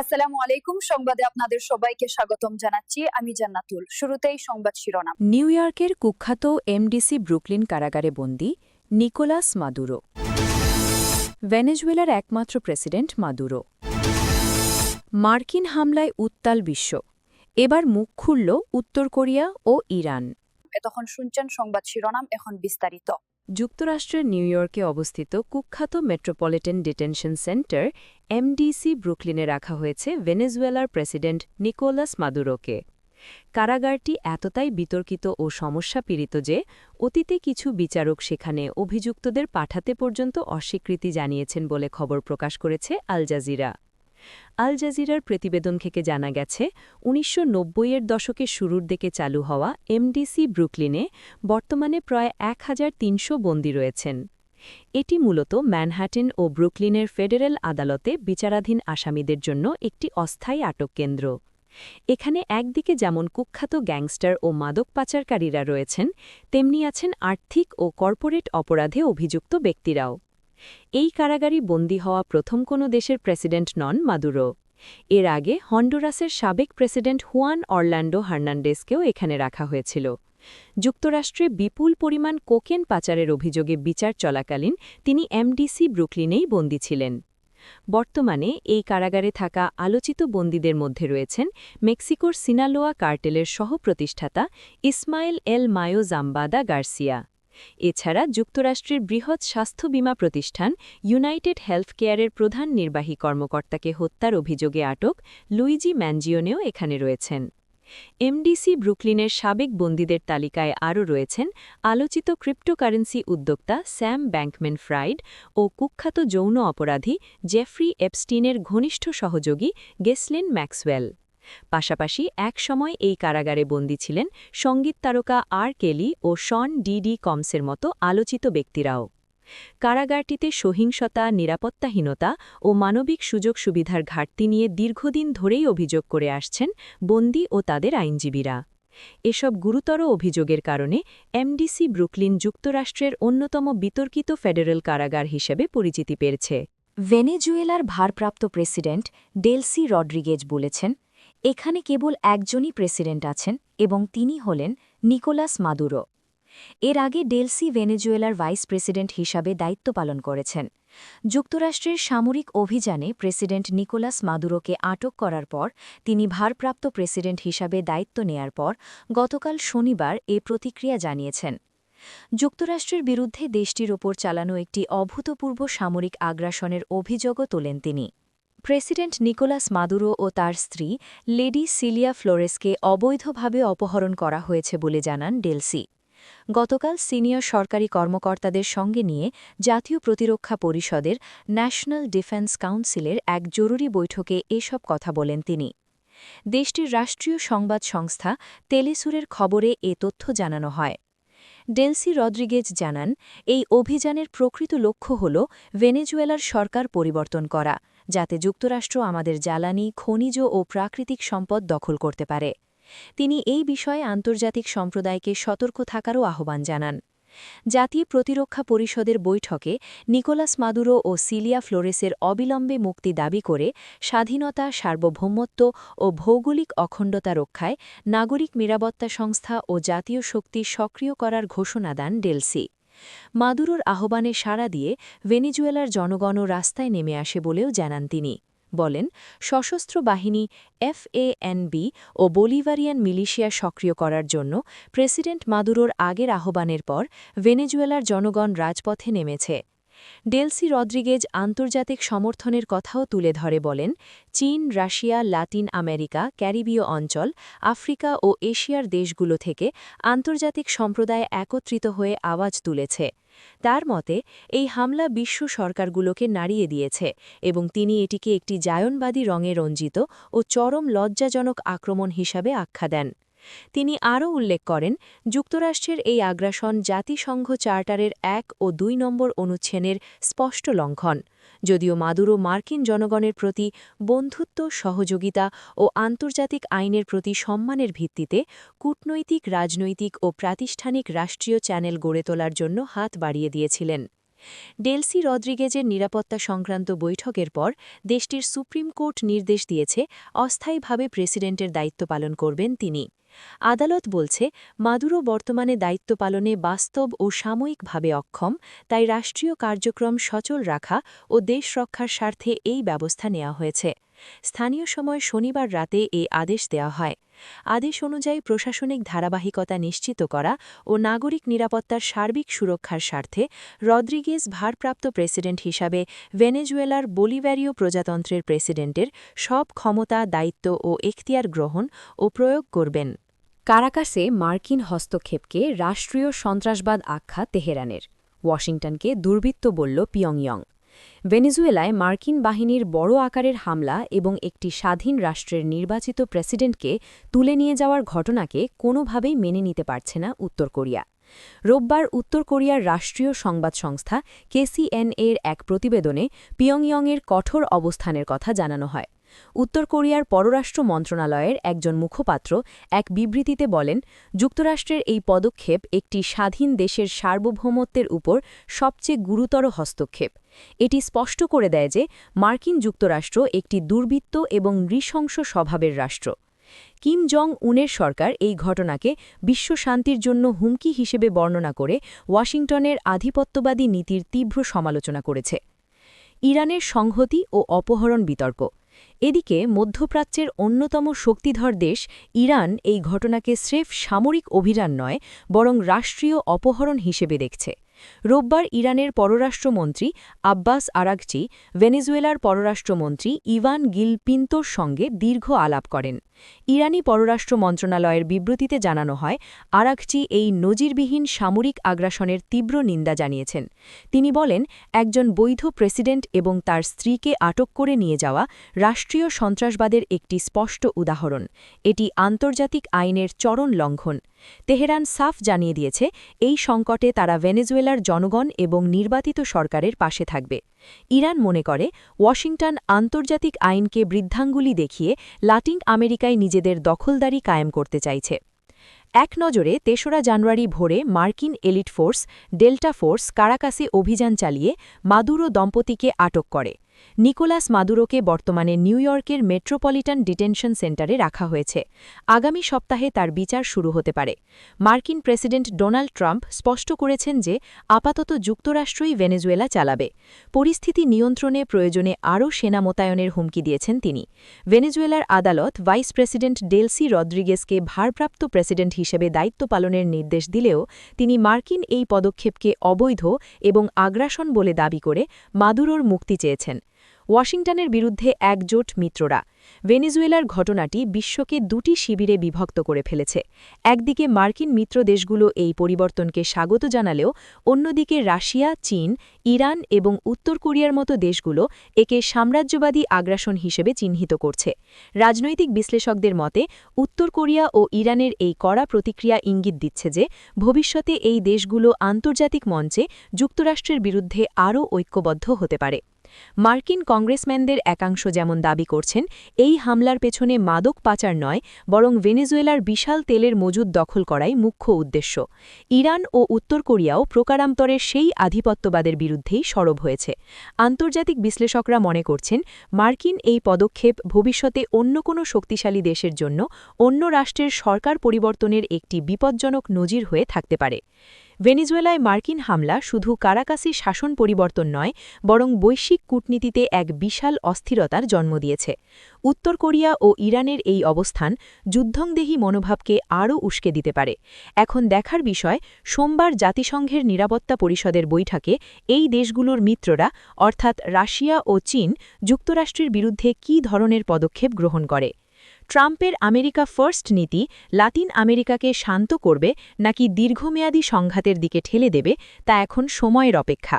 আসসালামু আলাইকুম। সংবাদে আপনাদের সবাইকে স্বাগতম জানাচ্ছি। আমি জান্নাতুল। শুরুতেই সংবাদ শিরোনাম। নিউ ইয়র্কের কুখ্যাত এমডিসি ব্রুকলিন কারাগারে বন্দী নিকোলাস মাদুরো। ভেনেজুয়েলার একমাত্র প্রেসিডেন্ট মাদুরো। মার্কিন হামলায় উত্তাল বিশ্ব। এবার মুখ খুলল উত্তর কোরিয়া ও ইরান। এতক্ষণ শুনছেন সংবাদ শিরোনাম। এখন বিস্তারিত। যুক্তরাষ্ট্রের নিউ ইয়র্কে অবস্থিত কুখ্যাত মেট্রোপলিটন ডিটেনশন সেন্টার, এমডিসি ব্রুকলিনে রাখা হয়েছে ভেনেজুয়েলার প্রেসিডেন্ট নিকোলাস মাদুরোকে। কারাগারটি এতটাই বিতর্কিত ও সমস্যাপীড়িত যে, অতীতে কিছু বিচারক সেখানে অভিযুক্তদের পাঠাতে পর্যন্ত অস্বীকৃতি জানিয়েছেন বলে খবর প্রকাশ করেছে আল জাজিরা। আল জাজিরার প্রতিবেদন থেকে জানা গেছে, উনিশশো এর দশকের শুরুর দিকে চালু হওয়া এমডিসি ব্রুকলিনে বর্তমানে প্রায় এক হাজার তিনশো বন্দী রয়েছেন। এটি মূলত ম্যানহাটেন ও ব্রুকলিনের ফেডারেল আদালতে বিচারাধীন আসামিদের জন্য একটি অস্থায়ী আটক কেন্দ্র। এখানে একদিকে যেমন কুখ্যাত গ্যাংস্টার ও মাদক পাচারকারীরা রয়েছেন, তেমনি আছেন আর্থিক ও কর্পোরেট অপরাধে অভিযুক্ত ব্যক্তিরাও। এই কারাগারি বন্দী হওয়া প্রথম কোনো দেশের প্রেসিডেন্ট নন মাদুরো। এর আগে হন্ডুরাসের সাবেক প্রেসিডেন্ট হুয়ান অরল্যান্ডো হার্নান্ডেসকেও এখানে রাখা হয়েছিল। যুক্তরাষ্ট্রে বিপুল পরিমাণ কোকেন পাচারের অভিযোগে বিচার চলাকালীন তিনি এমডিসি ব্রুকলিনেই বন্দী ছিলেন। বর্তমানে এই কারাগারে থাকা আলোচিত বন্দীদের মধ্যে রয়েছেন মেক্সিকোর সিনালোয়া কার্টেলের সহপ্রতিষ্ঠাতা Ismael El Mayo Zambada Garcia. এছাড়া যুক্তরাষ্ট্রের বৃহৎ স্বাস্থ্য বীমা প্রতিষ্ঠান ইউনাইটেড হেলথ কেয়ারের প্রধান নির্বাহী কর্মকর্তাকে হত্যার অভিযোগে আটক লুইজি ম্যানজিওনেও এখানে রয়েছেন। এমডিসি ব্রুকলিনের সাবেক বন্দীদের তালিকায় আরও রয়েছেন আলোচিত ক্রিপ্টোকারেন্সি উদ্যোক্তা স্যাম ব্যাংকম্যান ফ্রাইড ও কুখ্যাত যৌন অপরাধী জেফ্রি এপস্টিনের ঘনিষ্ঠ সহযোগী গেসলিন ম্যাক্সওয়েল। পাশাপাশি এক সময় এই কারাগারে বন্দী ছিলেন সংগীত তারকা আর কেলি ও শন ডিডি কমসের মতো আলোচিত ব্যক্তিরাও। কারাগারটিতে সহিংসতা, নিরাপত্তাহীনতা ও মানবিক সুযোগ সুবিধার ঘাটতি নিয়ে দীর্ঘদিন ধরেই অভিযোগ করে আসছেন বন্দী ও তাদের আইনজীবীরা। এসব গুরুতর অভিযোগের কারণে এমডিসি ব্রুকলিন যুক্তরাষ্ট্রের অন্যতম বিতর্কিত ফেডারেল কারাগার হিসেবে পরিচিতি পেয়েছে। ভেনেজুয়েলার ভারপ্রাপ্ত প্রেসিডেন্ট ডেলসি রড্রিগেজ বলেছেন এখানে কেবল একজনই প্রেসিডেন্ট আছেন এবং তিনি হলেন নিকোলাস মাদুরো। এর আগে ডেলসি ভেনেজুয়েলার ভাইস প্রেসিডেন্ট হিসাবে দায়িত্ব পালন করেছেন। যুক্তরাষ্ট্রের সামরিক অভিযানে প্রেসিডেন্ট নিকোলাস মাদুরোকে আটক করার পর তিনি ভারপ্রাপ্ত প্রেসিডেন্ট হিসাবে দায়িত্ব নেয়ার পর গতকাল শনিবার এ প্রতিক্রিয়া জানিয়েছেন। যুক্তরাষ্ট্রের বিরুদ্ধে দেশটির ওপর চালানো একটি অভূতপূর্ব সামরিক আগ্রাসনের অভিযোগও তোলেন তিনি। প্রেসিডেন্ট নিকোলাস মাদুরো ও তার স্ত্রী লেডি সিলিয়া ফ্লোরেসকে অবৈধভাবে অপহরণ করা হয়েছে বলে জানান ডেলসি। গতকাল সিনিয়র সরকারি কর্মকর্তাদের সঙ্গে নিয়ে জাতীয় প্রতিরক্ষা পরিষদের ন্যাশনাল ডিফেন্স কাউন্সিলের এক জরুরি বৈঠকে এসব কথা বলেন তিনি। দেশটির রাষ্ট্রীয় সংবাদ সংস্থা তেলেসুরের খবরে এ তথ্য জানানো হয়। ডেলসি রদ্রিগেজ জানান, এই অভিযানের প্রকৃত লক্ষ্য হল ভেনেজুয়েলার সরকার পরিবর্তন করা। যাতে যুক্তরাষ্ট্র আমাদের জ্বালানি, খনিজ ও প্রাকৃতিক সম্পদ দখল করতে পারে। তিনি এই বিষয়ে আন্তর্জাতিক সম্প্রদায়কে সতর্ক থাকারও আহ্বান জানান। জাতীয় প্রতিরক্ষা পরিষদের বৈঠকে নিকোলাস মাদুরো ও সিলিয়া ফ্লোরেসের অবিলম্বে মুক্তি দাবি করে স্বাধীনতা, সার্বভৌমত্ব ও ভৌগোলিক অখণ্ডতা রক্ষায় নাগরিক নিরাপত্তা সংস্থা ও জাতীয় শক্তি সক্রিয় করার ঘোষণা দেন ডেলসি। মাদুরোর আহ্বানে সাড়া দিয়ে ভেনিজুয়েলার জনগণও রাস্তায় নেমে আসে বলেও জানান তিনি। বলেন, সশস্ত্র বাহিনী এফএএনবি ও বলিভারিয়ান মিলিশিয়া সক্রিয় করার জন্য প্রেসিডেন্ট মাদুরোর আগের আহ্বানের পর ভেনেজুয়েলার জনগণ রাজপথে নেমেছে। ডেলসি রদ্রিগেজ আন্তর্জাতিক সমর্থনের কথাও তুলে ধরে বলেন, চীন, রাশিয়া, লাতিন আমেরিকা, ক্যারিবীয় অঞ্চল, আফ্রিকা ও এশিয়ার দেশগুলো থেকে আন্তর্জাতিক সম্প্রদায় একত্রিত হয়ে আওয়াজ তুলেছে। তার মতে, এই হামলা বিশ্ব সরকারগুলোকে নাড়িয়ে দিয়েছে এবং তিনি এটিকে একটি জায়নবাদী রঙে রঞ্জিত ও চরম লজ্জাজনক আক্রমণ হিসাবে আখ্যা দেন। তিনি আরও উল্লেখ করেন, যুক্তরাষ্ট্রের এই আগ্রাসন জাতিসংঘ চার্টারের এক ও দুই নম্বর অনুচ্ছেনের স্পষ্ট লঙ্ঘন, যদিও মাদুরো মার্কিন জনগণের প্রতি বন্ধুত্ব, সহযোগিতা ও আন্তর্জাতিক আইনের প্রতি সম্মানের ভিত্তিতে কূটনৈতিক, রাজনৈতিক ও প্রাতিষ্ঠানিক রাষ্ট্রীয় চ্যানেল গড়ে তোলার জন্য হাত বাড়িয়ে দিয়েছিলেন। ডেলসি রদ্রিগেজের নিরাপত্তা সংক্রান্ত বৈঠকের পর দেশটির সুপ্রিম কোর্ট নির্দেশ দিয়েছে, অস্থায়ীভাবে প্রেসিডেন্টের দায়িত্ব পালন করবেন তিনি। আদালত বলছে, মাদুরো বর্তমানে দায়িত্ব পালনে বাস্তব ও সাময়িকভাবে অক্ষম, তাই রাষ্ট্রীয় কার্যক্রম সচল রাখা ও দেশ রক্ষার স্বার্থে এই ব্যবস্থা নেওয়া হয়েছে। স্থানীয় সময় শনিবার রাতে এ আদেশ দেওয়া হয়। আদেশ অনুযায়ী প্রশাসনিক ধারাবাহিকতা নিশ্চিত করা ও নাগরিক নিরাপত্তার সার্বিক সুরক্ষার স্বার্থে রদ্রিগেজ ভারপ্রাপ্ত প্রেসিডেন্ট হিসাবে ভেনেজুয়েলার বলিভ্যারীয় প্রজাতন্ত্রের প্রেসিডেন্টের সব ক্ষমতা, দায়িত্ব ও এখতিয়ার গ্রহণ ও প্রয়োগ করবেন। কারাকাসে মার্কিন হস্তক্ষেপকে রাষ্ট্রীয় সন্ত্রাসবাদ আখ্যা তেহরানের। ওয়াশিংটনকে দুর্বৃত্ত বলল পিয়ংইয়ং। ভেনেজুয়েলায় মার্কিন বাহিনীর বড় আকারের হামলা এবং একটি স্বাধীন রাষ্ট্রের নির্বাচিত প্রেসিডেন্টকে তুলে নিয়ে যাওয়ার ঘটনাকে কোনোভাবেই মেনে নিতে পারছে না উত্তর কোরিয়া। রোববার উত্তর কোরিয়ার রাষ্ট্রীয় সংবাদ সংস্থা কেসিএনএর এক প্রতিবেদনে পিয়ংইয়ংয়ের কঠোর অবস্থানের কথা জানানো হয়। উত্তর কোরিয়ার পররাষ্ট্র মন্ত্রণালয়ের একজন মুখপাত্র এক বিবৃতিতে বলেন, যুক্তরাষ্ট্রের এই পদক্ষেপ একটি স্বাধীন দেশের সার্বভৌমত্বের উপর সবচেয়ে গুরুতর হস্তক্ষেপ। এটি স্পষ্ট করে দেয় যে মার্কিন যুক্তরাষ্ট্র একটি দুর্বৃত্ত এবং নৃশংস স্বভাবের রাষ্ট্র। কিম জং উনের সরকার এই ঘটনাকে বিশ্ব শান্তির জন্য হুমকি হিসেবে বর্ণনা করে ওয়াশিংটনের আধিপত্যবাদী নীতির তীব্র সমালোচনা করেছে। ইরানের সংহতি ও অপহরণ বিতর্ক। এদিকে মধ্যপ্রাচ্যের অন্যতম শক্তিধর দেশ ইরান এই ঘটনাকে স্রেফ সামরিক অভিযান নয়, বরং রাষ্ট্রীয় অপহরণ হিসেবে দেখছে। রোববার ইরানের পররাষ্ট্রমন্ত্রী আব্বাস আরাগচি, ভেনেজুয়েলার পররাষ্ট্রমন্ত্রী ইভান গিল পিন্তোর সঙ্গে দীর্ঘ আলাপ করেন। ইরানি পররাষ্ট্র মন্ত্রণালয়ের বিবৃতিতে জানানো হয়, আরাকচি এই নজিরবিহীন সামরিক আগ্রাসনের তীব্র নিন্দা জানিয়েছেন। তিনি বলেন, একজন বৈধ প্রেসিডেন্ট এবং তার স্ত্রীকে আটক করে নিয়ে যাওয়া রাষ্ট্রীয় সন্ত্রাসবাদের একটি স্পষ্ট উদাহরণ। এটি আন্তর্জাতিক আইনের চরণ লঙ্ঘন। তেহরান সাফ জানিয়ে দিয়েছে, এই সংকটে তারা ভেনেজুয়েলার জনগণ এবং নির্বাচিত সরকারের পাশে থাকবে। ইরান মনে করে ওয়াশিংটন আন্তর্জাতিক আইনকে বৃদ্ধাঙ্গুলি দেখিয়ে লাটিন আমেরিকায় নিজেদের দখলদারি কায়েম করতে চাইছে। এক নজরে তেসরা জানুয়ারি ভোরে মার্কিন এলিট ফোর্স, ডেল্টা ফোর্স কারাকাসে অভিযান চালিয়ে মাদুরো দম্পতিকে আটক করে। নিকোলাস মাদুরোকে বর্তমানে নিউ ইয়র্কের মেট্রোপলিটন ডিটেনশন সেন্টারে রাখা হয়েছে। আগামী সপ্তাহে তার বিচার শুরু হতে পারে। মার্কিন প্রেসিডেন্ট ডোনাল্ড ট্রাম্প স্পষ্ট করেছেন যে, আপাতত যুক্তরাষ্ট্রই ভেনেজুয়েলা চালাবে। পরিস্থিতি নিয়ন্ত্রণে প্রয়োজনে আরও সেনা মোতায়নের হুমকি দিয়েছেন তিনি। ভেনেজুয়েলার আদালত ভাইস প্রেসিডেন্ট ডেলসি রদ্রিগেসকে ভারপ্রাপ্ত প্রেসিডেন্ট হিসেবে দায়িত্ব পালনের নির্দেশ দিলেও, তিনি মার্কিন এই পদক্ষেপকে অবৈধ এবং আগ্রাসন বলে দাবি করে মাদুরোর মুক্তি চেয়েছেন। ওয়াশিংটনের বিরুদ্ধে একজোট মিত্ররা। ভেনেজুয়েলার ঘটনাটি বিশ্বকে দুটি শিবিরে বিভক্ত করে ফেলেছে। একদিকে মার্কিন মিত্র দেশগুলো এই পরিবর্তনকে স্বাগত জানালেও অন্যদিকে রাশিয়া, চীন, ইরান এবং উত্তর কোরিয়ার মতো দেশগুলো একে সাম্রাজ্যবাদী আগ্রাসন হিসেবে চিহ্নিত করছে। রাজনৈতিক বিশ্লেষকদের মতে, উত্তর কোরিয়া ও ইরানের এই কড়া প্রতিক্রিয়া ইঙ্গিত দিচ্ছে যে, ভবিষ্যতে এই দেশগুলো আন্তর্জাতিক মঞ্চে যুক্তরাষ্ট্রের বিরুদ্ধে আরও ঐক্যবদ্ধ হতে পারে। মার্কিন কংগ্রেসম্যানদের একাংশ যেমন দাবি করছেন, এই হামলার পেছনে মাদক পাচার নয়, বরং ভেনেজুয়েলার বিশাল তেলের মজুদ দখল করাই মুখ্য উদ্দেশ্য। ইরান ও উত্তর কোরিয়াও প্রকারান্তরের সেই আধিপত্যবাদের বিরুদ্ধেই সরব হয়েছে। আন্তর্জাতিক বিশ্লেষকরা মনে করছেন, মার্কিন এই পদক্ষেপ ভবিষ্যতে অন্য কোনো শক্তিশালী দেশের জন্য অন্য রাষ্ট্রের সরকার পরিবর্তনের একটি বিপজ্জনক নজির হয়ে থাকতে পারে। ভেনিজুয়েলায় মার্কিন হামলা শুধু কারাকাসি শাসন পরিবর্তন নয়, বরং বৈশ্বিক কূটনীতিতে এক বিশাল অস্থিরতার জন্ম দিয়েছে। উত্তর কোরিয়া ও ইরানের এই অবস্থান যুদ্ধংদেহী মনোভাবকে আরও উস্কে দিতে পারে। এখন দেখার বিষয়, সোমবার জাতিসংঘের নিরাপত্তা পরিষদের বৈঠকে এই দেশগুলোর মিত্ররা, অর্থাৎ রাশিয়া ও চীন, যুক্তরাষ্ট্রের বিরুদ্ধে কী ধরনের পদক্ষেপ গ্রহণ করে। ট্রাম্পের আমেরিকা ফার্স্ট নীতি লাতিন আমেরিকাকে শান্ত করবে নাকি দীর্ঘমেয়াদী সংঘাতের দিকে ঠেলে দেবে তা এখন সময়ের অপেক্ষা।